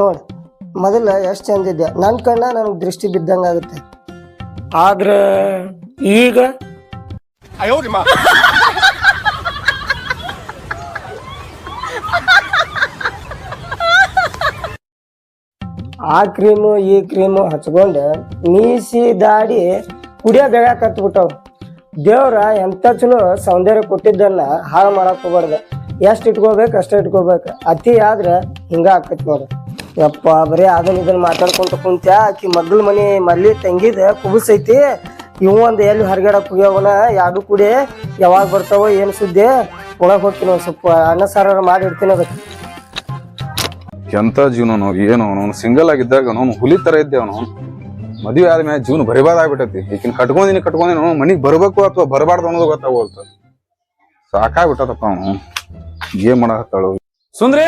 ನೋಡ್ ಮೊದಲ ಎಷ್ಟು ಚಂದಿದ್ದೆ ನನ್ನ ಕಣ್ಣ ನನಗೆ ದೃಷ್ಟಿ ಬಿದ್ದಂಗೆ ಆಗುತ್ತೆ. ಆದ್ರೆ ಈಗ ಆ ಕ್ರೀಮು ಈ ಕ್ರೀಮು ಹಚ್ಕೊಂಡು ಮೀಸಿ ದಾಡಿ ಕುಡಿಯೋ ಬೇಗ ಕತ್ಬಿಟ್ಟವ್. ದೇವ್ರ ಎಂತ ಚಲೋ ಸೌಂದರ್ಯ ಕೊಟ್ಟಿದ್ದನ್ನ ಹಾಳು ಮಾಡಕ್ ಹೋಗ್ಬಾರ್ದು. ಎಷ್ಟು ಇಟ್ಕೋಬೇಕು ಅಷ್ಟ ಇಟ್ಕೋಬೇಕು. ಅತಿ ಆದ್ರೆ ಹಿಂಗ ಆಕೈತಿ ನೋಡು. ಯಪ್ಪ ಬರೀ ಅದನ್ನ ಇದನ್ನ ಮಾತಾಡ್ಕೊಂತ ಕುಂತ ಆಕಿ ಮಗ್ಳ ಮನೆ ಮಲ್ಲಿ ತಂಗಿದ ಕುಬಸೈತಿ ಇವ್ ಒಂದ್ ಎಲ್ಲಿ ಹೊರಗಡೆ ಹೋಗ್ಯವನ ಯಾವ್ದು ಕುಡಿ ಯಾವಾಗ ಬರ್ತಾವ ಏನ್ ಸುದ್ದಿ ಒಳಗ್ ಹೋಗ್ತೀನಿ ಒಂದ್ ಸ್ವಲ್ಪ ಅನ್ನ ಸಾರ ಮಾಡಿ ಇಡ್ತೀನಿ ಅದಕ್ಕೆ. ಎಂತ ಜೀವನ ನಾವು ಏನು ಅವನು ಸಿಂಗಲ್ ಆಗಿದ್ದಾಗ ಅವನು ಹುಲಿ ತರ ಇದ್ದೆ ಅವನು. ಮದುವೆ ಆದ್ಮೇಲೆ ಜೀವನ ಬರಿಬಾರ್ದಾಗ್ಬಿಟ್ಟೈತಿ ಈಗಿನ ಕಟ್ಕೊಂಡಿನಿ ಕಟ್ಕೊಂಡಿನಿ ಅವ್ನು ಮನಿಗ್ ಬರ್ಬೇಕು ಅಥವಾ ಬರಬಾರ್ದು ಅನ್ನೋದು ಗೊತ್ತಾಗೋಲ್ತ. ಸಾಕಾಗ್ಬಿಟ್ಟದಪ್ಪ ಅವನು. ಏನ್ ಮಾಡತ್ತಾಳು ಸುಂದ್ರಿ?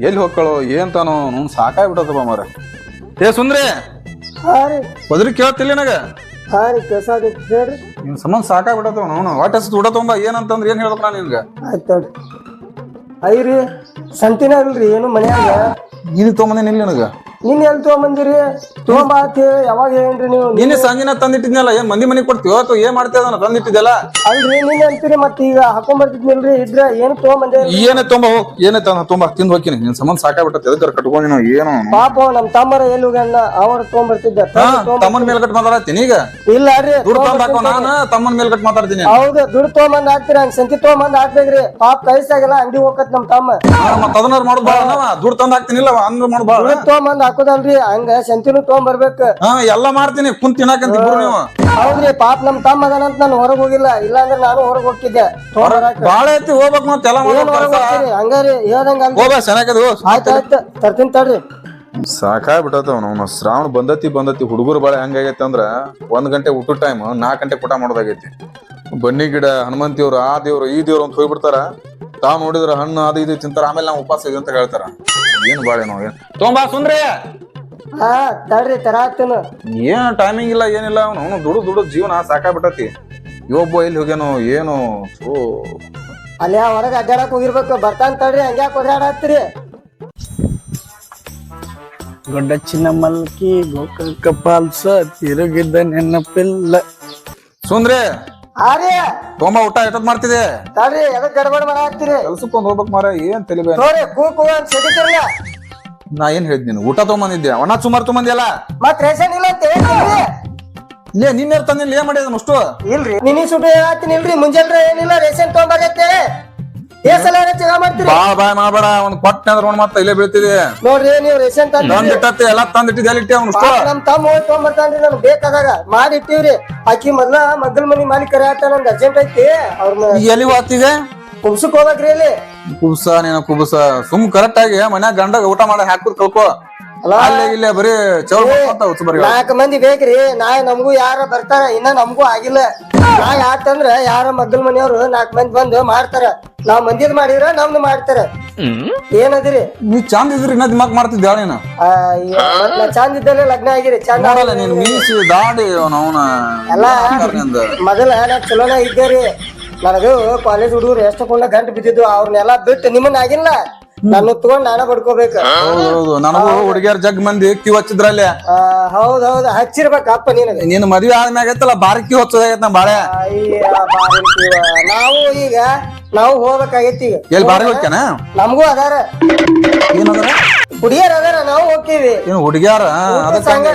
ಎಲ್ಲಿ ಹೋಗ್ಕೊಳ್ಳೋ ಏನ್ ತಾನು ಅವ್ನು ಸಾಕಾಗ್ಬಿಟ್ಟದಪ್ಪ ಮಾರ ಏ ಸುಂದ್ರಿ ಹಾ ರೀ. ಬದ್ರಿ ಕೇಳ್ತಿಲ್ಲ ನನಗ? ಹಾ ರೀ ಕೆಲಸ ಆಗೈತಿ ಹೇಳ್ರಿ. ನಿನ್ ಸಂಬಂಧ ಸಾಕಾಗ್ಬಿಟ್ಟದ ಅವನು ವಾಟ್ ಹೆಸರು ದುಡ ತೊಂಬ ಏನಂತಂದ್ರೆ ಏನ್ ಹೇಳ್ಬೇಕು ನಾನು ನಿನ್ಗ? ಆಯ್ತು ನೋಡ್ರಿ ಐರಿ ಸಂತಿನ ಇಲ್ರಿ ಏನು ಮನ್ಯಾಗ? ಇದು ತೊಗೊಂಬಂದೇನಿಲ್ಲ ನನಗ? ನಿನ್ ಎಲ್ ತಗೊಂಬಂದಿರಿ? ತಗೊಂಬಾತಿ ಯಾವಾಗ ಹೇಳ್ರಿ ನೀವು? ನೀನೆ ಸಂಜೆನ ತಂದಿಟ್ಟಿದ್ನಲ್ಲ ಏನ್ ಮಂದಿ ಮನೆಗೆ ಕೊಡ್ತೀವೋ? ಅಥವಾ ಏನ್ ಮಾಡ್ತೀಯ ಅದನ್ನ ತಂದಿಟ್ಟಿದ್ದಲ್ಲ? ಅಲ್ರಿ ನೀನ್ ಅಂತೀರಿ ಮತ್ ಈಗ ಹಾಕೊಂಬರ್ತಿದ್ನಿಲ್ರಿ ಇದ್ರ ಏನು ತಗೊಂಬಂದೆ ಏನೇ ತೊಂಬ ಹೋಗ್ ಏನೇ ತಂದ ತುಂಬಾ ತಿಂದು ಹೋಗ್ತೀನಿ. ನಿನ್ ಸಂಬಂಧ ಸಾಕಾಗ್ಬಿಟ್ಟೆ ಎದಕ್ಕಾರ ಕಟ್ಕೊಂಡು ನಾವು ಏನು? ಪಾಪ ನಮ್ ತಮ್ಮರ ಎಲ್ಲಿ ಹೋಗ್ಯಾನ? ಅವ್ರ ತಗೊಂಬರ್ತಿದ್ದ. ತಮ್ಮನ್ ಮೇಲ್ ಕಟ್ ಮಾತಾಡತ್ತೀನಿ ಈಗ? ಇಲ್ಲ ರೀ ದುಡ್ಡು ತಂದ್ ಹಾಕೋ ನಾನು ತಮ್ಮನ್ ಮೇಲ್ ಕಟ್ ಮಾತಾಡ್ತೀನಿ. ಹೌದು ದುಡ್ಡು ತಗೊಂಬಂದ್ ಹಾಕ್ತೀರ ಹಂಗ ಸಂತಿ ತಗೊಂಬಂದ್ ಹಾಕ್ಬೇಕ್ರಿ. ಪಾಪ ಕೈಸಾಗಲ್ಲ ಅಂಗಡಿ ಹೋಗತ್ ನಮ್ ತಮ್ಮ. ಮತ್ತ ಅದನ್ನಾರು ಮಾಡೋದು ಬಾಳ ದುಡ್ಡು ತಂದ್ ಹಾಕ್ತೀನಿ ಇಲ್ಲ ಮಾಡೋದು ಬಾಳ. ದುಡ್ಡು ತಗೊಂಬಂದ್ ಹಾಕೋದಲ್ರಿ? ಹಂಗ ಸಂತಿನೂ ತಗೊಂಬರ್ಬೇಕು ಹಾ ಎಲ್ಲ ಮಾಡ್ತೀನಿ. ಕುಂತ ತಿನ್ನಾಕಂತ ಇಬ್ರು ನೀವು. ಹೌದ್ರಿ ಪಾಪ ನಮ್ ತಮ್ಮ ಅದಾನಂತ ನಾನು ಹೊರಗ್ ಹೋಗಿಲ್ಲ. ಇಲ್ಲಾಂದ್ರೆ ನಾನು ಹೊರಗ್ ಹೋಗ್ತಿದ್ದೆ. ತಗೊಂಬರಾಕ ಬಾಳ ಐತಿ ಹೋಗ್ಬೇಕು ಮತ್ತೆ ಎಲ್ಲ ಏನ್ ಹೊರಗ್ ಹೋಗ್ತೀರಿ? ಹಂಗಾರಿ ಹೇಳ್ದಂಗ ಹೋಗ ಚೆನ್ನಾಗದು ಆಯ್ತು ಆಯ್ತು. ತರ್ತೀನಿ ತಡ್ರಿ. ಸಾಕಾಗ್ಬಿಟ್ಟದ ಅವನು. ಶ್ರಾವಣ ಬಂದತಿ ಬಂದತಿ. ಹುಡುಗರು ಬಾಳೆ ಹೆಂಗಾಗೈತೆ ಅಂದ್ರ ಒಂದ್ ಗಂಟೆ ಊಟ ಟೈಮ್ ನಾಲ್ಕು ಗಂಟೆ ಊಟ ಮಾಡೋದಾಗೈತಿ. ಬನ್ನಿ ಗಿಡ ಹನುಮಂತಿಯವ್ರು ಆ ದೇವ್ರು ಈ ದೇವ್ರು ಅಂತ ಹೋಗ್ಬಿಡ್ತಾರ. ತಾವ್ ನೋಡಿದ್ರ ಹಣ್ಣು ಅದು ಇದು ತಿಂತಾರ. ಆಮೇಲೆ ನಾವು ಉಪವಾಸ ಇದೆ ಅಂತ ಹೇಳ್ತಾರ. ಏನ್ ಬಾಳೆ ನಾವು ಏನ್? ತೊಂಬಾ ಸುಂದ್ರಿ. ಹಾ ತಡ್ರಿ ತರಾತೇನು ಏನ್ ಟೈಮಿಂಗ್ ಇಲ್ಲ ಏನಿಲ್ಲ ಅವನು ಅವನು ದುಡು ದುಡು ಜೀವನ ಸಾಕಾಗ್ಬಿಟ್ಟತಿ. ಇವೊಬ್ಬ ಎಲ್ಲಿ ಹೋಗ್ಯಾನು ಏನು ಓ ಅಲ್ಲಿ ಹೊರಗೆ ಅಡ್ಡಾಡಕ್ ಹೋಗಿರ್ಬೇಕು ಬರ್ತಾನ ತಡ್ರಿ ಹಂಗ್ಯಾಕ್ ಕೊಡ್ರಿ ಗೊಡ್ಡ ಚಿನ್ನ ಮಲ್ಕಿ ಗೋಕಾಕ ಪಾಲ್ಸ ತಿರುಗಿದ್ದ ನೆನಪಿಲ್ಲ. ಸುಂದ್ರಿ. ಆರೇ ತೊಂಬಾ ಊಟ ಎಷ್ಟೊತ್ ಮಾಡ್ತಿದೆ? ತಡ್ರಿ ಎದಕ್ ಗಡಬಡ ಮಾಡಾಕ್ತಿರಿ ಕೆಲ್ಸಕ್ಕೊಂದ್ ಹೋಗ್ಬೇಕು ಮಾರ ಏನ್ ತಲಿಬೇ ನೋಡ್ರಿ ಅಂತ ನಾ ಏನ್ ಹೇಳಿದ್ನಿ ಊಟ ತೊಗೊಂಬಂದಿದ್ದೆ ಒಣ ಸುಮಾರು ತೊಗೊಂಬಂದಿಯಲ್ಲ ಮತ್ ರೇಷನ್ ಇಲ್ಲ ಅಂತ ಹೇಳ್ತೀರಿ ಲೇ ನಿನ್ನೆ ತಂದಿಲ್ಲ ಏನ್ ಮಾಡಿದ ಅಷ್ಟು? ಇಲ್ರಿ ನಿನಿ ಸುಟ್ಟು ಹೇಳ್ತೀನಿ ಇಲ್ರಿ ಮುಂಜಾನೆ ಏನಿಲ್ಲ ರೇಷನ್ ತಗೊಂಬಾಗತ್ತೆ ಏ ಸಲ ಚಗ ಮಾಡ್ತೀರಿ? ಬಾ ಬಾಯ್ ಮಾಡಬೇಡ ಒಂದ್ ಕೊಟ್ಟೆ ಅಂದ್ರೆ ಅವ್ನ್ ಮತ್ತೆ ಇಲ್ಲೇ ಬೀಳ್ತಿದೆ ನೋಡ್ರಿ ನೀವು ರೇಷನ್ ತಂದ್ ತಂದಿಟ್ಟತ್ತೆ ಎಲ್ಲ ತಂದಿಟ್ಟಿದ್ದೆ ಎಲ್ಲಿ ಇಟ್ಟೆ ಅವ್ನು ಅಷ್ಟು ನಮ್ ತಮ್ಮ ಹೋಗಿ ತಗೊಂಬರ್ತಾನ್ರಿ ನಮ್ಗೆ ಬೇಕಾದಾಗ. ಮಾಡಿ ಇಟ್ಟಿವ್ರಿ. ಆಕಿ ಮೊದ್ಲ ಮಗ್ಗಲ್ ಮನಿ ಮಾಲೀಕರ ಕರೆ ಆತ ನಂದು ಅರ್ಜೆಂಟ್ ಐತಿ. ಅವ್ರನ್ನ ಎಲ್ಲಿ ಹೋಗ್ತಿದೆ ಕುಬ್ಸಕ್ ಹೋಗ್ಬೇಕ್ರಿ ಇಲ್ಲಿ. ಕುಬ್ಸ ನೀನು ಕುಬ್ಸ. ಸುಮ್ ಕರೆಕ್ಟ್ ಆಗಿ ಮನ್ಯಾಗ ಗಂಡಗ ಊಟ ಮಾಡಿ ಹಾಕುದ್ ಕಲ್ಕೋ. ಅಲ್ಲ? ಇಲ್ಲೇ ಬರೀ ಚೌಲ್ ಮಾಡ್ಕೊಂತ ಹುಚ್ಚು ಬರೀ ನಾಲ್ಕು ಮಂದಿ ಬೇಕ್ರಿ. ನಾ ನಮಗೂ ಯಾರ ಬರ್ತಾರ ಇನ್ನ ನಮಗೂ ಆಗಿಲ್ಲ. ನಾ ಯಾಕಂದ್ರ ಯಾರ ಮಗ್ಗಲ್ ಮನೆಯವ್ರು ನಾಲ್ಕು ಮಂದಿ ಬಂದು ಮಾಡ್ತಾರ. ನಾವ್ ಮಂದಿದ್ ಮಾಡಿದ್ರ ನಮ್ದು ಮಾಡ್ತಾರ. ಏನದಿರಿ? ನೀ ಚಂದ ಇದ್ರಿ ಇನ್ನ ದಿಮಾಕ್ ಮಾಡ್ತಿದ್ದೆ ನೀನು? ಚಂದ ಇದ್ದಲ್ಲೇ ಲಗ್ನ ಆಗಿರಿ ಚಂದ ನೋಡಲ್ಲ ನೀನ್ ಮೀಸಿ ದಾಡಿ ಅವನ ಅವನ ಎಲ್ಲ ಮೊದಲ ನಾ ಚಲೋನ ಇದ್ದೇರಿ? ನನಗೂ ಕಾಲೇಜ್ ಹುಡುಗರು ಎಷ್ಟು ಕೊಂಡ ಗಂಟು ಬಿದ್ದಿದ್ದು ಅವ್ರನ್ನೆಲ್ಲ ಬಿಟ್ಟು ನಿಮ್ಮನ್ನ ಆಗಿಲ್ಲ. ನಾನು ತಗೊಂಡ್ ನಾನ ಬಡ್ಕೋಬೇಕು ಹೌದು ನನಗೂ ಹುಡುಗಿಯರ್ ಜಗ್ ಮಂದಿ ಕ್ಯೂ ಹಚ್ಚಿದ್ರಲ್ಲಿ. ಹೌದ್ ಹೌದ್. ಹಚ್ಚಿರ್ಬೇಕ ಅಪ್ಪ ನಿನಗೆ. ನಿನ್ ಮದ್ವೆ ಆದ್ಮ್ಯಾಗ ಐತಲ್ಲ ಬಾರಿ ಕ್ಯೂ ಹಚ್ಚೋದಾಗೈತ್ ನಾ ಬಾಳೆ. ನಾವು ಈಗ ನಾವು ಹೋಗ್ಬೇಕಾಗೈತಿ ಈಗ. ಎಲ್ಲಿ ಬಾರಿ ಹೋಗ್ತಾನ ನಮಗೂ ಅದಾರ. ಏನಂದ್ರ? ಹುಡುಗಿಯರ್ ಅದಾರ ನಾವು ಹೋಗ್ತೀವಿ. ಏನು ಹುಡುಗಿಯಾರ? ಅದಕ್ಕ ಸಂಘ.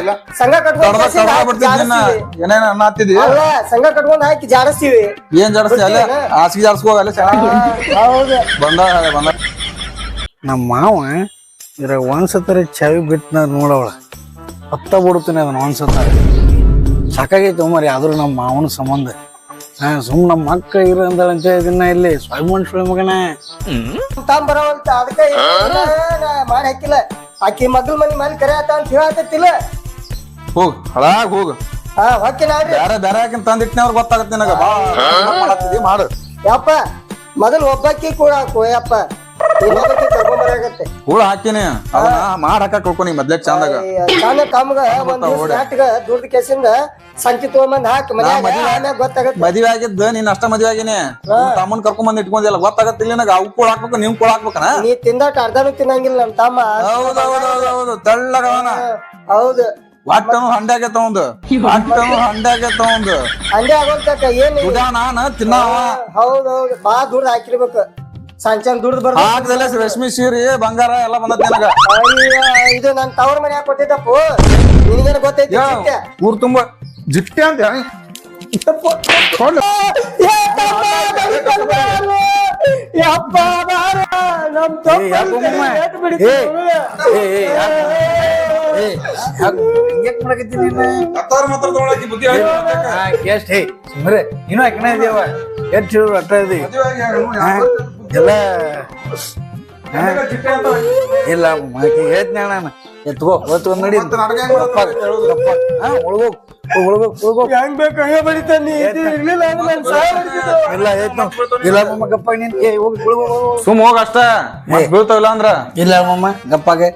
ಏನೇನ ಅನ್ನತ್ತಿದ್ದಿ ಅಲ್ಲ ಸಂಘ ಕಟ್ಕೊಂಡ್ ಹಾಕಿ ಜಾಡಿಸ್ತೀವಿ. ಏನ್ ಜಾಡಿಸ್ತೀವಿ ಅಲ್ಲೇ ಹಾಸಿಗೆ ಜಾಡಿಸ್ಕೋ ಅಲ್ಲೇ ಚೆನ್ನಾಗಿ ಹೌದು. ಬಂದ ಬಂದ ನಮ್ಮ ಮಾವ ಇದ್ರಾಗ ಒಂದ್ಸತರ ಚಾವಿ ಬಿಟ್ಟು ನೋಡವಳ. ಹತ್ತ ಬಿಡ್ತೀನಿ ಅದನ್ನ ಒಂದ್ಸತ ಸಾಕಾಗೈತೆ ಮರಿ ಆದ್ರೂ ನಮ್ಮ ಮಾವನ ಸಂಬಂಧ. ಹಾ ಮಕ್ಕ ನಮ್ಮ ಅಕ್ಕ ಇರ ಅಂತ ಇದನ್ನ ಇಲ್ಲಿ. ಸ್ವಾಭಿಮಾನ್ ಸುಳಿ ಮಗನ. ತಾಮ್ ಬರವಲ್ತ ಅದಕ್ಕೆ ಮಾಡಿ ಹಾಕಿಲ್ಲ. ಆಕಿ ಮಗಳ ಮನೆ ಮನೆ ಕರೆ ಆತ ಅಂತ ಹೇಳತ್ತಿಲ್ಲ ಹೋಗ್ ಹಳಾಗ್ ಹೋಗ್. ಹಾ ಹೊಕ್ಕಿ ನಾಡ್ರಿ. ಬೇರೆ ಬ್ಯಾರೆ ಹಾಕಿನ ತಂದಿಟ್ನಿ ಅವ್ರ ಗೊತ್ತಾಗತ್ತೆ ನಿನಗ. ಬಾ ಮಾಡು. ಯಪ್ಪ ಮೊದಲು ಒಬ್ಬಕ್ಕಿ ಕೂಡ ಹಾಕು ಯಪ್ಪ. ಇನ್ನೊಬ್ಬಕ್ಕಿ ಕರ್ಕೊಂಬರ ಗೊತ್ತಾಗತ್ತೆ ಹೂಳ ಹಾಕಿನಿ ಅದನ್ನ ಮಾಡ್ ಹಾಕಕ್ ಹೋಗ್ಕೊನಿ ಮೊದ್ಲೇ ಚಂದಾಗ. ಸಣ್ಣ ಕಮ್ಗ ಒಂದ್ ದಿವ್ಸ ನಾಟ್ಗ ದುಡ್ಡು ಕೆಸಿಂದ ಸಂತಿ ತಗೊಂಬಂದ್ ಹಾಕಿ ಮನ್ಯಾಗ ಆಮ್ಯಾಗ ಗೊತ್ತಾಗತ್ತೆ. ಮದ್ವೆ ಆಗಿದ್ದ ನೀನ್ ಅಷ್ಟ ಮದ್ವೆ ಆಗಿನಿ. ತಮ್ಮನ್ ಕರ್ಕೊಂಡ್ ಬಂದ್ ಇಟ್ಕೊಂಡಿಲ್ಲ ಗೊತ್ತಾಗತ್ತಿಲ್ಲ ನನಗ ಅವು ಕೂಡ ಹಾಕ್ಬೇಕು ನೀವ್ ಕೂಡ ಹಾಕ್ಬೇಕನ? ನೀ ತಿಂದಾಟ ಅರ್ಧನೂ ತಿನ್ನಂಗಿಲ್ಲ ನಮ್ ತಮ್ಮ. ಹೌದೌದೌದೌದು ಹೌದು ಅವನ. ಹೌದು. ಒಟ್ಟನು ಹಂಡ್ಯಾಗೆ ತಗೊಂಡು. ಒಟ್ಟನು ಹಂಡ್ಯಾಗೆ ತಗೊಂಡು. ಹಂಗೆ ಆಗೋಲ್ತಕ್ಕ ಏನ್ ನಾನ ತಿನ್ನವ. ಹೌದೌದು ಬಾ ದುಡ್ಡು ಹಾಕಿರ್ಬೇಕು. ಸಣ್ಣ ದುಡ್ದು ಬರ್ಬೇಕು ರಶ್ಮಿ ರೇಷ್ಮೆ ಸೀರೆ ಬಂಗಾರ ಎಲ್ಲ ಬಂದತ್ ನನಗ ಅಯ್ಯ, ಇದು ನನ್ ತವ್ರ ಮನೆ ಕೊಟ್ಟಿದ್ದಪ್ಪು ನಿನಗೇನು ಗೊತ್ತೈತಿ ಚಿಟ್ಟೆ? ಊರ್ ತುಂಬಾ ಜಿಟ್ಟೆ ಅಂತ ಕೊಡ್ಲಿ. ಏ ತಮ್ಮ, ಬಡಿಕೊಂಡು ಬಾರು. ಯಪ್ಪ ಬಾರ, ನಮ್ ತಮ್ಮ ಯಾಕೋ ಮಾಮ? ಏಟ್ ಬಿಡ್ತೀನಿ ಏ, ಏ, ಏ, ಯಾಕ್- ಏ, ಯಾಕ್ ಹಿಂಗ್ಯಾಕ್ ಮಾಡಕತ್ತಿ ನೀನು? ಹತ್ತಾರು ಮಾತ್ರ ತಗೊಳಕಿ ಬುದ್ಧಿ ಆಯ್ತು ಅಂತ. ಆ, ಎಷ್ಟ್ ಹೇ ಸುಮ್ರೆ ನೀನು ಅಕ್ಕನ ಇದೀವ ಎಷ್ಟ್ ಅಟ್ಟ ಇದೀವಿ ಮದ್ವೆ ಆಗಿ ಎಲ್ಲ ಇಲ್ಲ ಹೇಳ್ತೀನಿ ನಾನು. ಎತ್ಕೋ ಒತ್ತು ನಡಿ. ಮತ್ತೆ ನಾಟಕ ಹೆಂಗ್ ಬೇಕು ಹಂಗೆ ಬಡಿತಾನೆ ನೀ? ಇದು ಇರ್ಲಿಲ್ಲ ಅಂದ್ರೆ ನನ್ ಸಾವು ಇಲ್ಲ ಇಲ್ಲ ಮಮ್ಮ ಹೋಗಿ. ಸುಮ್ ಹೋಗ ಅಷ್ಟ. ಮತ್ತ್ ಬೀಳ್ತಾವಿಲ್ಲ ಅಂದ್ರ? ಇಲ್ಲ ಮಮ್ಮ ಗಪ್ಪಾಗೆ.